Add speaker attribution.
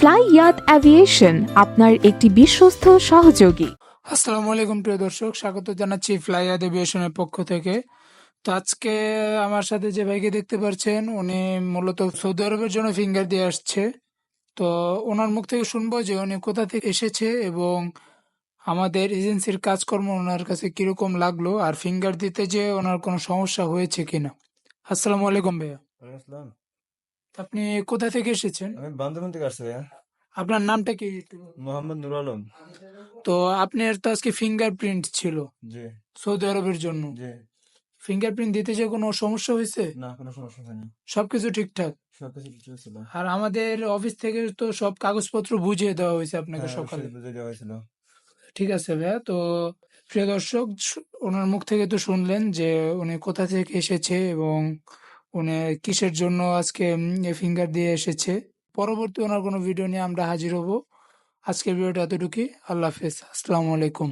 Speaker 1: Fly ইয়াত aviation আপনার একটি বিশ্বস্ত সহযোগী।
Speaker 2: আসসালামু আলাইকুম প্রিয় দর্শক। স্বাগত জানাচ্ছি ফ্লাইয়াদ এভিয়েশনের পক্ষ থেকে। তো আজকে আমার সাথে যে ভাইকে দেখতে পাচ্ছেন উনি মূলত সৌদি আরবের জন্য ফিঙ্গার দিয়ে আসছে। তো ওনার মুখ থেকে শুনব যে উনি কোথা থেকে এসেছে এবং আমাদের এজেন্সির কাজকর্ম ওনার কাছে কীরকম লাগল আর ফিঙ্গার দিতে যে ওনার কোনো সমস্যা হয়েছে কিনা। আসসালামু আলাইকুম ভাইয়া। আপনি কোথা থেকে এসেছেন?
Speaker 3: আমি বান্দরবান থেকে আসছি ভাইয়া।
Speaker 2: আপনার নামটা কি?
Speaker 3: মোহাম্মদ নুর আলম।
Speaker 2: তো আপনার তো আজকে ফিঙ্গারপ্রিন্ট ছিল।
Speaker 3: জি।
Speaker 2: সৌদি আরবের জন্য।
Speaker 3: জি।
Speaker 2: ফিঙ্গারপ্রিন্ট দিতে যে কোনো সমস্যা হয়েছে?
Speaker 3: না কোনো সমস্যা হয়নি।
Speaker 2: সবকিছু ঠিকঠাক?
Speaker 3: সবকিছু ঠিক ছিল।
Speaker 2: আর আমাদের অফিস থেকে তো সব কাগজপত্র বুঝিয়ে দেওয়া হয়েছে আপনাকে
Speaker 3: হ্যাঁ,
Speaker 2: সকালে।
Speaker 3: অবশ্যই বুঝে দেওয়া হয়েছিল।
Speaker 2: ঠিক আছে ভাইয়া তো প্রিয় দর্শক ওনার মুখ থেকে তো শুনলেন যে উনি কোথা থেকে এসেছে এবং উনি কিসের জন্য আজকে ফিঙ্গার দিয়ে এসেছে। পরবর্তী ওনার কোনো ভিডিও নিয়ে আমরা হাজির হব। আজকের ভিডিওটা এতটুকুই। আল্লাহ হাফেজ। আসসালামু আলাইকুম।